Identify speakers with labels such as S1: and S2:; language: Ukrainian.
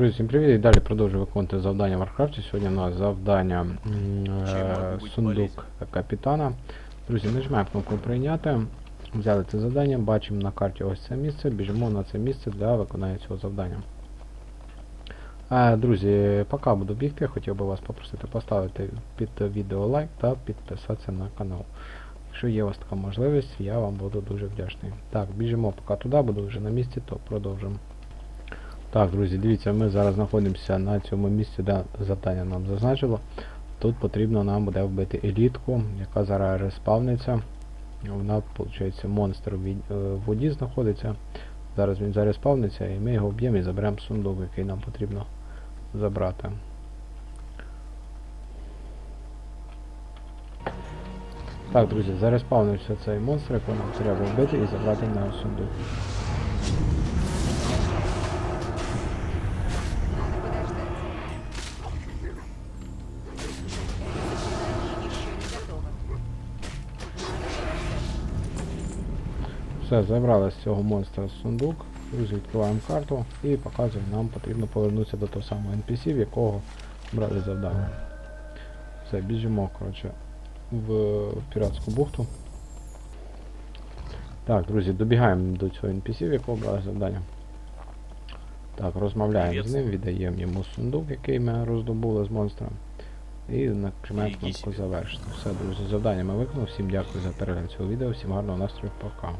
S1: Друзі, всім привіт! І далі продовжую виконувати завдання в Варкрафті. Сьогодні у нас завдання е, сундук капітана. Друзі, нажимаємо кнопку прийняти. Взяли це завдання, бачимо на карті ось це місце, біжимо на це місце для виконання цього завдання. Е, друзі, поки буду бігти, хотів би вас попросити поставити під відео лайк та підписатися на канал. Якщо є у вас така можливість, я вам буду дуже вдячний. Так, біжимо поки туди, буду вже на місці, то продовжимо. Так, друзі, дивіться, ми зараз знаходимося на цьому місці, де завдання нам зазначило. Тут потрібно нам буде вбити елітку, яка зараз респавниться. Вона, виходить, монстр е, в воді знаходиться. Зараз він зареспавниться і ми його вб'ємо і заберемо сундук, який нам потрібно забрати. Так, друзі, зареспавнився цей монстр, якого нам треба вбити і забрати на сундук. Все, забрали з цього монстра сундук. Друзі, відкриваємо карту і показує, нам потрібно повернутися до того самого NPC, в якого брали завдання. Все, біжимо, коротше, в піратську бухту. Так, друзі, добігаємо до цього NPC, в якого брали завдання. Так, розмовляємо з ним, віддаємо йому сундук, який ми роздобули з монстром. І нажимаємо кнопку завершити. Все, друзі, завдання ми виконали. Всім дякую за перегляд цього відео, всім гарного настрою, пока.